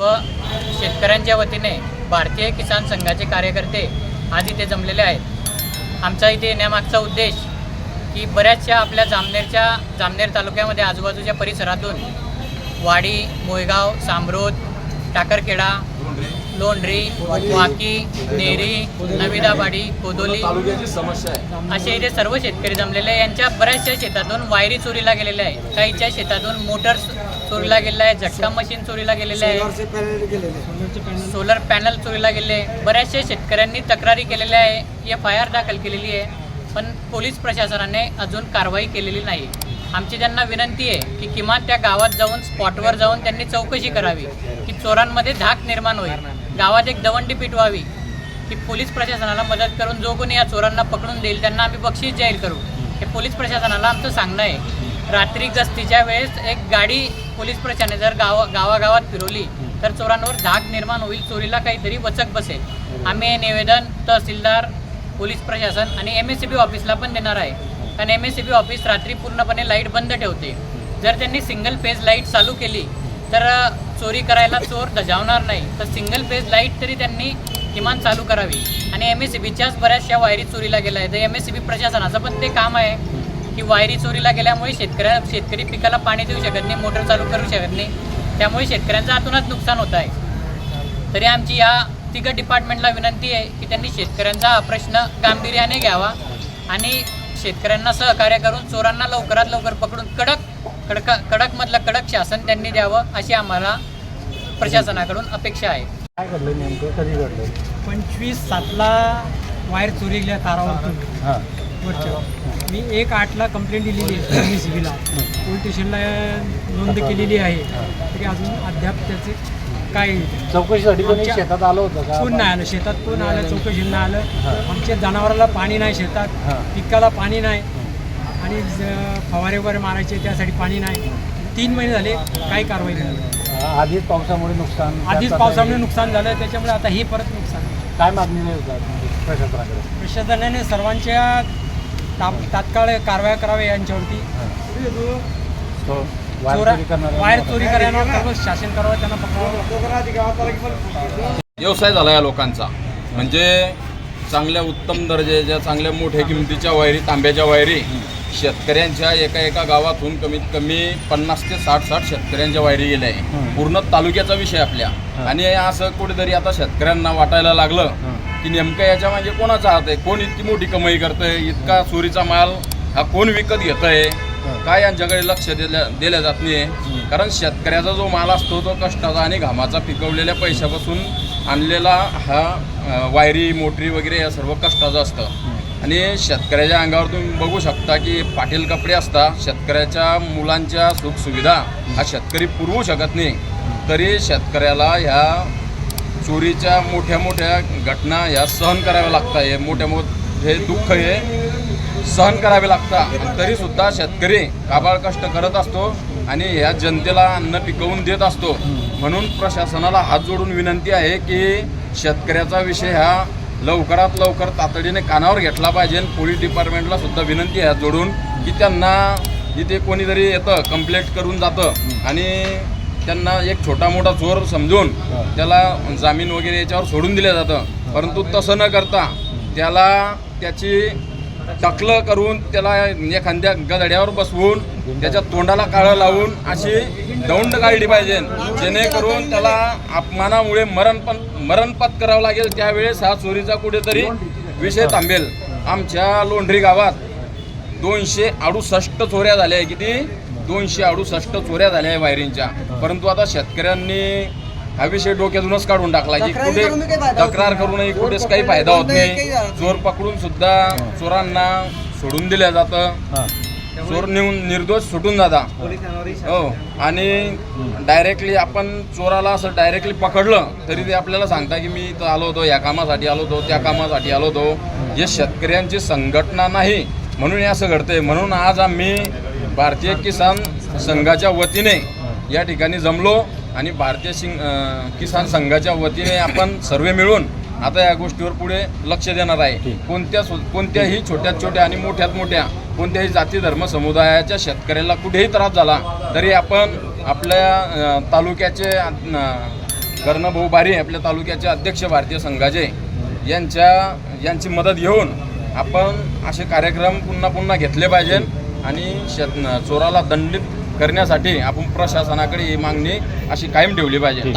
व शेतकऱ्यांच्या वतीने भारतीय किसान संघाचे कार्यकर्ते आज इथे जमलेले आहेत. आमचा इथे येण्यामागचा उद्देश की बऱ्याचशा आपल्या जामनेरच्या जामनेर तालुक्यामध्ये आजूबाजूच्या परिसरातून वाडी मोयगाव सांबरोद टाकरखेडा लोंढरी वाकी नेरी नविदाबाडी कोदोली. असे इथे सर्व शेतकरी जमलेले आहे यांच्या बऱ्याचशा शेतातून वायरी चोरीला गेलेल्या आहे काहीच्या शेतातून मोटर चोरीला गेलेला आहे. झटका मशीन चोरीला गेलेले आहे. सोलर पॅनल चोरीला गेले. बऱ्याचशा शेतकऱ्यांनी तक्रारी केलेल्या आहे. एफ आय आर दाखल केलेली आहे. पण पोलीस प्रशासनाने अजून कारवाई केलेली नाही. आमची त्यांना विनंती आहे की किमान त्या गावात जाऊन स्पॉटवर जाऊन त्यांनी चौकशी करावी की चोरांमध्ये धाक निर्माण होईल. गावात एक दवंडी पिटवावी की पोलीस प्रशासनाला मदत करून जो कोणी या चोरांना पकडून देईल त्यांना आम्ही बक्षीस जाहीर करू. हे पोलीस प्रशासनाला आमचं सांगणं आहे. रात्री गस्तीच्या वेळेस एक गाडी पोलीस प्रशासनाने जर गावा गावागावात फिरवली तर चोरांवर धाक निर्माण होईल चोरीला काहीतरी वचक बसेल. आम्ही हे निवेदन तहसीलदार पोलीस प्रशासन आणि एम एस सी बी ऑफिसला पण देणार आहे. कारण M S C B office रात्री पूर्णपणे लाइट बंद ठेवते. जर त्यांनी सिंगल पेज लाइट चालू केली तर चोरी करायला चोर दजावणार नाही तर सिंगल पेज लाइट तरी त्यांनी किमान चालू करावी. आणि एम एस सी बीच्याच बऱ्याचशा वायरी चोरीला गेल्या आहेत. तर एम एस सी बी प्रशासनाचं पण ते काम आहे की वायरी चोरीला गेल्यामुळे शेतकऱ्या शेतकरी पिकाला पाणी देऊ शकत नाही मोटर चालू करू शकत नाही. त्यामुळे शेतकऱ्यांचं आतूनच नुकसान होत आहे. तरी आमची या तिघं डिपार्टमेंटला विनंती आहे की त्यांनी शेतकऱ्यांचा हा प्रश्न गांभीर्याने घ्यावा आणि शेतकऱ्यांना सहकार्य करून चोरांना लवकरात लवकर पकडून कडक कडक कडकमधलं कडक शासन त्यांनी द्यावं अशी आम्हाला प्रशासनाकडून अपेक्षा आहे. काय घडलं नेमकं? कधी घडलं? पंचवीस सातला वायर चोरी गेल्या तारावरतून. हां. वरच्या. मी एक आठला कंप्लेंट दिलेली आहे एम सी बीला पोलीस स्टेशनला नोंद केलेली आहे. तरी अजून अद्याप त्याचे काय चौकशीसाठी कोणी आमच्या- शेतात आलं होतं का? कोण नाही आलं. शेतात कोण आलं? चौकशीला नाही आलं. आमच्या जनावराला पाणी नाही शेतात. हां. पिकाला पाणी नाही. आणि फवारे वगैरे मारायचे त्यासाठी पाणी नाही. तीन महिने झाले काही कारवाई नाही आधीच पावसामुळे नुकसान आधीच पावसामुळे नुकसान झालं त्याच्यामुळे आता हे परत नुकसान. हे- काय मागणी नाही होतात प्रशासनाकडे? प्रशासनाने सर्वांच्या ता- तात्काळ कारवाया कराव्या यांच्यावरती. तो वायर चोरा करण्यावर शासन करावं त्यांना पकडावं व्यवसाय झाला या लोकांचा. म्हणजे चांगल्या उत्तम दर्जाच्या चांगल्या मोठ्या किमतीच्या वायरी तांब्याच्या वायरी शेतकऱ्यांच्या एका एका गावातून कमीत कमी पन्नास ते साठ साठ शेतकऱ्यांच्या वायरी गेल्या आहे. पूर्ण तालुक्याचा विषय आपल्या. आणि असं कुठेतरी आता शेतकऱ्यांना वाटायला लागलं. की नेमकं याच्या म्हणजे कोणाचा हात आहे? कोण इतकी मोठी कमाई करतंय? इतका चोरीचा माल हा कोण विकत घेत आहे काय यांच्याकडे लक्ष दिल्या दिल्या जात नाही कारण शेतकऱ्याचा जो माल असतो तो कष्टाचा आणि घामाचा पिकवलेल्या पैशापासून आणलेला हा वायरी मोटरी वगैरे या सर्व कष्टाचं असतं. आणि शेतकऱ्याच्या अंगावर तुम्ही बघू शकता की पाटील कपडे असतात शेतकऱ्याच्या मुलांच्या सुखसुविधा हा शेतकरी पुरवू शकत नाही. तरी शेतकऱ्याला ह्या चोरीच्या मोठ्या मोठ्या घटना ह्या सहन कराव्या लागतात. हे मोठ्या मोठे दुःख हे सहन करावे लागतात. तरी तरीसुद्धा शेतकरी काबाळ कष्ट करत असतो आणि ह्या जनतेला अन्न पिकवून देत असतो. म्हणून प्रशासनाला हात जोडून विनंती आहे की शेतकऱ्याचा विषय हा लवकरात लवकर तातडीने कानावर घेतला पाहिजे. पोलीस डिपार्टमेंटला सुद्धा विनंती आहे जोडून की त्यांना इथे कोणीतरी येतं कंप्लेंट करून जातं आणि त्यांना एक छोटा मोठा चोर समजून त्याला जामीन वगैरे याच्यावर सोडून दिलं जातं. परंतु तसं न करता त्याला त्याची टकलं करून त्याला एखाद्या गदड्यावर बसवून त्याच्या तोंडाला काळं लावून अशी दौंड काढली पाहिजे. जेणेकरून त्याला अपमानामुळे मरण पण मरण पत्करावं लागेल. त्यावेळेस हा चोरीचा कुठेतरी विषय थांबेल. आमच्या लोंढरी गावात दोनशे अडुसष्ट चोऱ्या झाल्या आहे. किती? दोनशे अडुसष्ट चोऱ्या झाल्या आहे वायरिंगच्या. परंतु आता शेतकऱ्यांनी हा विषय डोक्यातूनच काढून टाकला की तक्रारी कुठे तक्रार नाही. करूनही कुठेच काही फायदा होत नाही. चोर पकडून सुद्धा चोरांना सोडून दिल्या जातं. हां. चोर नेऊन निर्दोष सुटून जाता. हो. आणि डायरेक्टली आपण चोराला असं डायरेक्टली पकडलं तरी ते आपल्याला सांगता की मी इथं आलो होतो या कामासाठी आलो होतो त्या कामासाठी आलो होतो. हे शेतकऱ्यांची संघटना नाही. म्हणून हे असं घडतंय. म्हणून आज आम्ही भारतीय किसान संघाच्या वतीने या ठिकाणी जमलो आणि भारतीय सिंग किसान संघाच्या वतीने आपण सर्व मिळून आता या गोष्टीवर पुढे लक्ष देणार आहे. ठीक. कोणत्या सु- कोणत्याही छोट्यात छोट्या आणि मोठ्यात मोठ्या कोणत्याही जाती धर्म समुदायाच्या शेतकऱ्याला कुठेही त्रास झाला तरी आपण आपल्या तालुक्याचे कर्णभाऊ बारी आपल्या तालुक्याचे अध्यक्ष भारतीय संघाचे यांच्या यांची मदत घेऊन आपण असे कार्यक्रम पुन्हा पुन्हा घेतले पाहिजे आणि शेत चोराला दंडित करण्यासाठी आपण प्रशासनाकडे ही मागणी अशी कायम ठेवली पाहिजे.